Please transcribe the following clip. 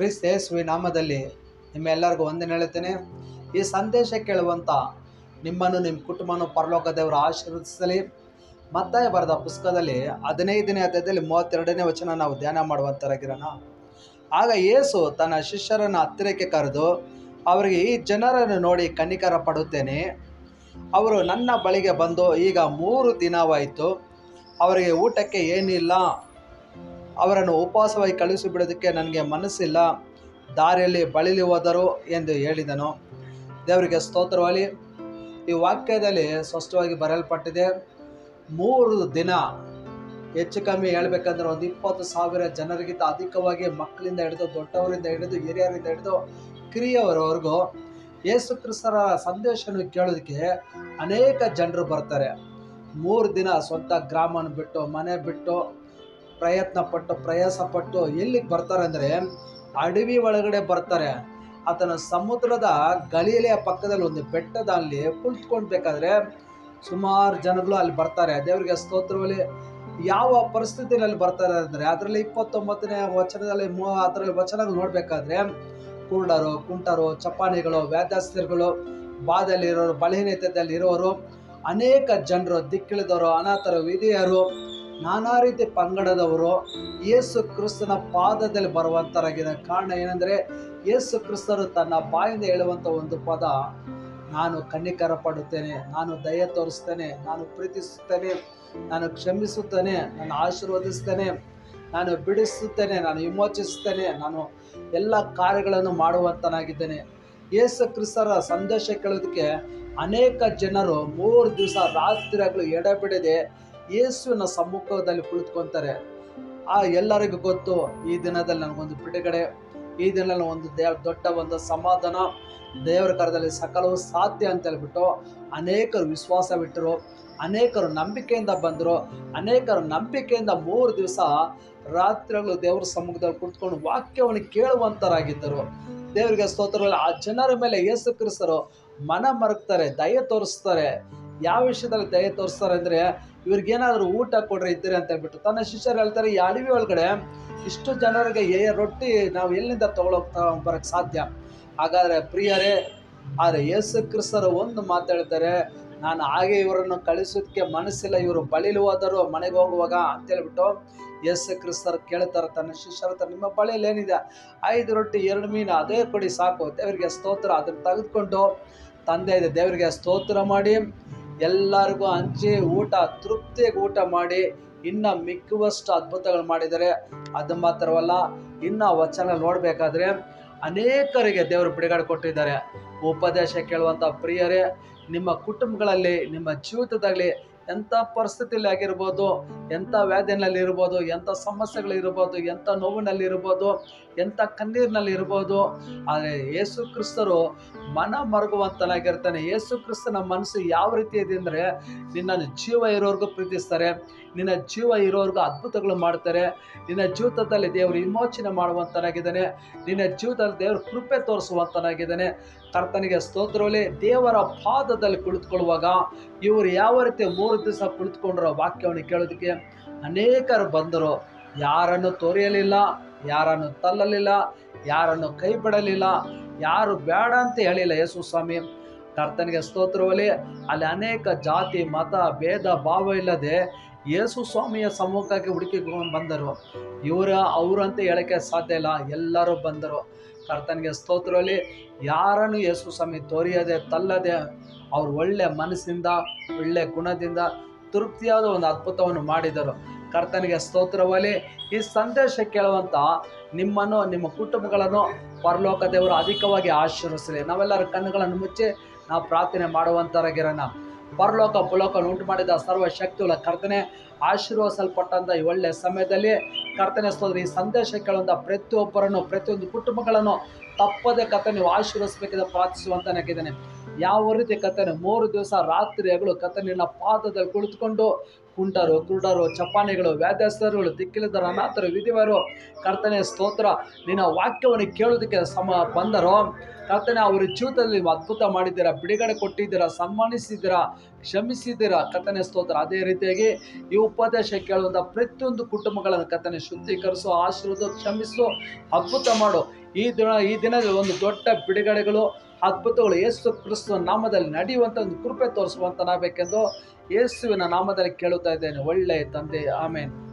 ಕ್ರಿಸ್ತ ಯೇಸುವಿ ನಾಮದಲ್ಲಿ ನಿಮ್ಮೆಲ್ಲರಿಗೂ ವಂದನೆ ಹೇಳುತ್ತೇನೆ. ಈ ಸಂದೇಶ ಕೇಳುವಂಥ ನಿಮ್ಮನ್ನು ನಿಮ್ಮ ಕುಟುಂಬವನ್ನು ಪರಲೋಕ ದೇವರು ಆಶೀರ್ವದಿಸಲಿ. ಮತ್ತಾಯ ಬರೆದ ಪುಸ್ತಕದಲ್ಲಿ ಹದಿನೈದನೇ ಅಧ್ಯಾಯದಲ್ಲಿ ಮೂವತ್ತೆರಡನೇ ವಚನ ನಾವು ಧ್ಯಾನ ಮಾಡುವಂತರಾಗಿರೋಣ ಆಗ ಯೇಸು ತನ್ನ ಶಿಷ್ಯರನ್ನು ಹತ್ತಿರಕ್ಕೆ ಕರೆದು, ಅವರಿಗೆ ಈ ಜನರನ್ನು ನೋಡಿ ಕನಿಕರ ಪಡುತ್ತೇನೆ. ಅವರು ನನ್ನ ಬಳಿಗೆ ಬಂದು ಈಗ ಮೂರು ದಿನವಾಯಿತು. ಅವರಿಗೆ ಊಟಕ್ಕೆ ಏನಿಲ್ಲ. ಅವರನ್ನು ಉಪವಾಸವಾಗಿ ಕಳುಹಿಸಿಬಿಡೋದಕ್ಕೆ ನನಗೆ ಮನಸ್ಸಿಲ್ಲ. ದಾರಿಯಲ್ಲಿ ಬಳಲಿ ಹೋದರು ಎಂದು ಹೇಳಿದನು. ದೇವರಿಗೆ ಸ್ತೋತ್ರವಾಗಿ ಈ ವಾಕ್ಯದಲ್ಲಿ ಸ್ಪಷ್ಟವಾಗಿ ಬರೆಯಲ್ಪಟ್ಟಿದೆ, ಮೂರು ದಿನ ಹೆಚ್ಚು ಕಮ್ಮಿ ಹೇಳ್ಬೇಕಂದ್ರೆ ಒಂದು ಇಪ್ಪತ್ತು ಸಾವಿರ ಜನರಿಗಿಂತ ಅಧಿಕವಾಗಿ ಮಕ್ಕಳಿಂದ ಹಿಡಿದು, ದೊಡ್ಡವರಿಂದ ಹಿಡಿದು, ಹಿರಿಯರಿಂದ ಹಿಡಿದು ಕಿರಿಯವರವರೆಗೂ ಯೇಸು ಕ್ರಿಸ್ತರ ಸಂದೇಶವನ್ನು ಕೇಳೋದಕ್ಕೆ ಅನೇಕ ಜನರು ಬರ್ತಾರೆ. ಮೂರು ದಿನ ಸ್ವಂತ ಗ್ರಾಮನ ಬಿಟ್ಟು, ಮನೆ ಬಿಟ್ಟು ಪ್ರಯತ್ನ ಪಟ್ಟು ಪ್ರಯಾಸ ಪಟ್ಟು ಎಲ್ಲಿಗೆ ಬರ್ತಾರೆ ಅಂದರೆ ಅಡವಿ ಒಳಗಡೆ ಬರ್ತಾರೆ. ಆತನ ಸಮುದ್ರದ ಗಲೀಲೆಯ ಪಕ್ಕದಲ್ಲಿ ಒಂದು ಬೆಟ್ಟದಲ್ಲಿ ಕುಳಿತುಕೊಳ್ಬೇಕಾದ್ರೆ ಸುಮಾರು ಜನಗಳು ಅಲ್ಲಿ ಬರ್ತಾರೆ. ದೇವರಿಗೆ ಸ್ತೋತ್ರವಲ್ಲಿ ಯಾವ ಪರಿಸ್ಥಿತಿಯಲ್ಲಿ ಅಲ್ಲಿ ಬರ್ತಾರೆ ಅಂದರೆ ಅದರಲ್ಲಿ ಇಪ್ಪತ್ತೊಂಬತ್ತನೇ ವಚನದಲ್ಲಿ ಮೂ ಅದರಲ್ಲಿ ವಚನಗಳು ನೋಡಬೇಕಾದ್ರೆ ಕುರುಡರು, ಕುಂಟರು, ಚಪ್ಪಾಣಿಗಳು ವ್ಯಾಧಾಸ್ಥಿರಗಳು ಬಾದಲ್ಲಿರೋರು ಬಲಹೀನತೆಯಲ್ಲಿ ಇರೋರು ಅನೇಕ ಜನರು, ದಿಕ್ಕಿಳಿದವರು, ಅನಾಥರು, ವಿಧಿಯರು ನಾನಾ ರೀತಿ ಪಂಗಡದವರು ಯೇಸು ಕ್ರಿಸ್ತನ ಪಾದದಲ್ಲಿ ಬರುವಂತರಾಗಿದ ಕಾರಣ ಏನಂದರೆ ಯೇಸು ಕ್ರಿಸ್ತರು ತನ್ನ ಬಾಯಿಂದ ಹೇಳುವಂಥ ಒಂದು ಪದ, ನಾನು ಕನ್ನಿಕರ ಪಡುತ್ತೇನೆ, ನಾನು ದಯ ತೋರಿಸ್ತೇನೆ ನಾನು ಪ್ರೀತಿಸುತ್ತೇನೆ, ನಾನು ಕ್ಷಮಿಸುತ್ತೇನೆ, ನಾನು ಆಶೀರ್ವದಿಸ್ತೇನೆ ನಾನು ಬಿಡಿಸುತ್ತೇನೆ, ನಾನು ವಿಮೋಚಿಸುತ್ತೇನೆ, ನಾನು ಎಲ್ಲ ಕಾರ್ಯಗಳನ್ನು ಮಾಡುವಂತನಾಗಿದ್ದೇನೆ. ಯೇಸು ಕ್ರಿಸ್ತರ ಸಂದೇಶ ಕೇಳೋದಕ್ಕೆ ಅನೇಕ ಜನರು ಮೂರು ದಿವಸ ರಾತ್ರಿಗಳು ಎಡೆಬಿಡದೆ ಯೇಸುವಿನ ಸಮ್ಮುಖದಲ್ಲಿ ಕುಳಿತುಕೊಂತಾರೆ. ಆ ಎಲ್ಲರಿಗೂ ಗೊತ್ತು, ಈ ದಿನದಲ್ಲಿ ನನಗೊಂದು ಬಿಡುಗಡೆ, ಈ ದಿನದಲ್ಲಿ ಒಂದು ದೇವ ದೊಡ್ಡ ಒಂದು ಸಮಾಧಾನ. ದೇವರ ಕರದಲ್ಲಿ ಸಕಲವು ಸಾಧ್ಯ ಅಂತ ಹೇಳ್ಬಿಟ್ಟು ಅನೇಕರು ವಿಶ್ವಾಸ ಬಿಟ್ಟರು, ಅನೇಕರು ನಂಬಿಕೆಯಿಂದ ಬಂದರು, ಅನೇಕರು ನಂಬಿಕೆಯಿಂದ ಮೂರು ದಿವಸ ರಾತ್ರಿಗಳು ದೇವರ ಸಮ್ಮುಖದಲ್ಲಿ ಕುಳಿತುಕೊಂಡು ವಾಕ್ಯವನ್ನು ಕೇಳುವಂತರಾಗಿದ್ದರು. ದೇವರಿಗೆ ಸ್ತೋತ್ರಗಳು. ಆ ಜನರ ಮೇಲೆ ಯೇಸು ಕ್ರಿಸ್ತರು ಮನ ಮರಗ್ತಾರೆ, ದಯ ತೋರಿಸ್ತಾರೆ. ಯಾವ ವಿಷಯದಲ್ಲಿ ದಯ ತೋರಿಸ್ತಾರೆ ಅಂದರೆ ಇವ್ರಿಗೇನಾದರೂ ಊಟ ಕೊಡ್ರಿ ಇದ್ದೀರಿ ಅಂತ ಹೇಳ್ಬಿಟ್ಟು ತನ್ನ ಶಿಷ್ಯರು ಹೇಳ್ತಾರೆ, ಈ ಅಡವಿ ಒಳಗಡೆ ಇಷ್ಟು ಜನರಿಗೆ ಏ ರೊಟ್ಟಿ ನಾವು ಎಲ್ಲಿಂದ ತೊಗೊಳೋಗ್ತಾ ಬರೋಕ್ಕೆ ಸಾಧ್ಯ? ಹಾಗಾದರೆ, ಪ್ರಿಯರೇ, ಆದರೆ ಯೇಸು ಕ್ರಿಸ್ತರು ಒಂದು ಮಾತಾಡ್ತಾರೆ ನಾನು ಹಾಗೆ ಇವರನ್ನು ಕಳಿಸೋದಕ್ಕೆ ಮನಸ್ಸಿಲ್ಲ, ಇವರು ಬಳಿಲು ಹೋದರು, ಮನೆಗೆ ಹೋಗುವಾಗ ಅಂತೇಳ್ಬಿಟ್ಟು ಯೇಸು ಕ್ರಿಸ್ತರು ಕೇಳ್ತಾರೆ, ತನ್ನ ಶಿಷ್ಯರ ತನ್ನ ನಿಮ್ಮ ಬಳಿಯಲ್ಲಿ ಏನಿದೆ? ಐದು ರೊಟ್ಟಿ, ಎರಡು ಮೀನು, ಅದೇ ಕೊಡಿ ಸಾಕು. ದೇವರಿಗೆ ಸ್ತೋತ್ರ. ಅದನ್ನು ತೆಗೆದುಕೊಂಡು, ತಂದೆ ಇದೆ, ದೇವರಿಗೆ ಸ್ತೋತ್ರ ಮಾಡಿ ಎಲ್ಲರಿಗೂ ಹಂಚಿ ಊಟ, ತೃಪ್ತಿಗೆ ಊಟ ಮಾಡಿ ಇನ್ನ ಮಿಕ್ಕುವಷ್ಟು ಅದ್ಭುತಗಳು ಮಾಡಿದ್ದಾರೆ. ಅದು ಮಾತ್ರವಲ್ಲ, ಇನ್ನು ವಚನ ನೋಡಬೇಕಾದ್ರೆ ಅನೇಕರಿಗೆ ದೇವರು ಬಿಡುಗಡೆ ಕೊಟ್ಟಿದ್ದಾರೆ. ಉಪದೇಶ ಕೇಳುವಂಥ ಪ್ರಿಯರೇ, ನಿಮ್ಮ ಕುಟುಂಬಗಳಲ್ಲಿ, ನಿಮ್ಮ ಜೀವಿತದಲ್ಲಿ ಎಂಥ ಪರಿಸ್ಥಿತಿಯಲ್ಲಿ ಆಗಿರ್ಬೋದು, ಎಂಥ ವ್ಯಾಧಿನಲ್ಲಿ ಇರ್ಬೋದು, ಎಂಥ ಸಮಸ್ಯೆಗಳಿರ್ಬೋದು ಎಂಥ ನೋವಿನಲ್ಲಿ ಇರ್ಬೋದು, ಎಂಥ ಕಣ್ಣೀರಿನಲ್ಲಿ ಇರ್ಬೋದು, ಆದರೆ ಯೇಸು ಕ್ರಿಸ್ತರು ಮನ ಮರುಗುವಂತನಾಗಿರ್ತಾನೆ. ಯೇಸು ಕ್ರಿಸ್ತನ ಮನಸ್ಸು ಯಾವ ರೀತಿ ಇದೆ ಅಂದರೆ ನಿನ್ನನ್ನು ಜೀವ ಇರೋರ್ಗೂ ಪ್ರೀತಿಸ್ತಾರೆ. ನಿನ್ನ ಜೀವ ಇರೋರ್ಗೂ ಅದ್ಭುತಗಳು ಮಾಡ್ತಾರೆ. ನಿನ್ನ ಜೀವಿತದಲ್ಲಿ ದೇವರು ವಿಮೋಚನೆ ಮಾಡುವಂತನಾಗಿದ್ದಾನೆ. ನಿನ್ನ ಜೀವಿತದಲ್ಲಿ ದೇವರು ಕೃಪೆ ತೋರಿಸುವಂತನಾಗಿದ್ದಾನೆ. ಕರ್ತನಿಗೆ ಸ್ತೋತ್ರವಲ್ಲಿ ದೇವರ ಪಾದದಲ್ಲಿ ಕುಳಿತುಕೊಳ್ಳುವಾಗ ಇವರು ಯಾವ ರೀತಿ ಮೂರು ದಿವಸ ಕುಳಿತುಕೊಂಡಿರೋ ವಾಕ್ಯವನ್ನು ಕೇಳೋದಕ್ಕೆ ಅನೇಕರು ಬಂದರು. ಯಾರನ್ನು ತೋರಿಯಲಿಲ್ಲ, ಯಾರನ್ನು ತಲ್ಲಲಿಲ್ಲ ಯಾರನ್ನು ಕೈ ಬಿಡಲಿಲ್ಲ ಯಾರು ಬೇಡ ಅಂತ ಹೇಳಿಲ್ಲ ಯೇಸು ಸ್ವಾಮಿ ಕರ್ತನಿಗೆ ಸ್ತೋತ್ರವಲ್ಲಿ ಅಲ್ಲಿ ಅನೇಕ ಜಾತಿ, ಮತ, ಭೇದ, ಭಾವ ಇಲ್ಲದೆ ಯೇಸು ಸ್ವಾಮಿಯ ಸಮ್ಮುಖಕ್ಕೆ ಹುಡುಕಿ ಬಂದರು. ಇವರ ಅವರು ಅಂತ ಹೇಳಕ್ಕೆ ಸಾಧ್ಯ ಇಲ್ಲ. ಎಲ್ಲರೂ ಬಂದರು. ಕರ್ತನಿಗೆ ಸ್ತೋತ್ರದಲ್ಲಿ ಯಾರನ್ನು ಯೇಸು ಸ್ವಾಮಿ ತೋರಿಯದೆ, ತಲ್ಲದೆ, ಅವ್ರು ಒಳ್ಳೆ ಮನಸ್ಸಿಂದ ಒಳ್ಳೆ ಗುಣದಿಂದ, ತೃಪ್ತಿಯಾದ ಒಂದು ಅದ್ಭುತವನ್ನು ಮಾಡಿದರು. ಕರ್ತನಿಗೆ ಸ್ತೋತ್ರವಲ್ಲಿ ಈ ಸಂದೇಶ ಕೇಳುವಂಥ ನಿಮ್ಮನ್ನು, ನಿಮ್ಮ ಕುಟುಂಬಗಳನ್ನು ಪರಲೋಕ ದೇವರು ಅಧಿಕವಾಗಿ ಆಶೀರ್ವಿಸಲಿ ನಾವೆಲ್ಲರ ಕಣ್ಣುಗಳನ್ನು ಮುಚ್ಚಿ ನಾವು ಪ್ರಾರ್ಥನೆ ಮಾಡುವಂತರಾಗಿರೋಣ ಪರಲೋಕ ಪುಲೋಕ ಉಂಟು ಮಾಡಿದ ಸರ್ವ ಶಕ್ತಿಗಳ ಕರ್ತನೆ ಆಶೀರ್ವಸಲ್ಪಟ್ಟಂತ ಈ ಒಳ್ಳೆಯ ಸಮಯದಲ್ಲಿ ಕರ್ತನೆ ಸೋದರಿ ಈ ಸಂದೇಶ ಕೇಳುವಂಥ ಪ್ರತಿಯೊಬ್ಬರನ್ನು, ಪ್ರತಿಯೊಂದು ಕುಟುಂಬಗಳನ್ನು ತಪ್ಪದೆ ಕರ್ತನೆ ನೀವು ಪ್ರಾರ್ಥಿಸುವಂತ ಪ್ರಾರ್ಥಿಸುವಂತನಾಗಿದ್ದೇನೆ. ಯಾವ ರೀತಿ ಕತ್ತನೆ ಮೂರು ದಿವಸ ರಾತ್ರಿ ಹಗಲು ಕತೆ ಪಾದದಲ್ಲಿ ಕುಳಿತುಕೊಂಡು ಕುಂಟರು, ಕುರುಡರು, ಚಪ್ಪಾಣಿಗಳು, ವ್ಯಾಧ್ಯಸ್ಥರುಗಳು ದಿಕ್ಕಿಲಿದ್ದರು ಅನಾಥರು, ವಿಧಿವರು, ಕರ್ತನೆ ಸ್ತೋತ್ರ, ನಿನ್ನ ವಾಕ್ಯವನ್ನು ಕೇಳೋದಕ್ಕೆ ಸಮ ಬಂದರು. ಕರ್ತನೆ, ಅವರ ಜೀವಿತದಲ್ಲಿ ಅದ್ಭುತ ಮಾಡಿದ್ದೀರಾ, ಬಿಡುಗಡೆ ಕೊಟ್ಟಿದ್ದೀರಾ, ಸನ್ಮಾನಿಸಿದ್ದೀರಾ, ಕ್ಷಮಿಸಿದ್ದೀರಾ? ಕರ್ತನೆ ಸ್ತೋತ್ರ. ಅದೇ ರೀತಿಯಾಗಿ ಈ ಉಪದೇಶ ಕೇಳುವಂಥ ಪ್ರತಿಯೊಂದು ಕುಟುಂಬಗಳನ್ನು ಕರ್ತನೆ ಶುದ್ಧೀಕರಿಸು ಆಶೀರ್ವಾದ ಕ್ಷಮಿಸು, ಅದ್ಭುತ ಮಾಡು. ಈ ದಿನ, ಈ ದಿನದಲ್ಲಿ ಒಂದು ದೊಡ್ಡ ಬಿಡುಗಡೆಗಳು ಅದ್ಭುತಗಳು ಯೇಸು ಕ್ರಿಸ್ತನ ನಾಮದಲ್ಲಿ ನಡೆಯುವಂಥ ಒಂದು ಕೃಪೆ ತೋರಿಸುವಂತನಾಗಬೇಕೆಂದು ಯೇಸುವಿನ ನಾಮದಲ್ಲಿ ಕೇಳುತ್ತಾ ಇದ್ದೇನೆ. ಒಳ್ಳೆಯ ತಂದೆ. ಆಮೇನ್.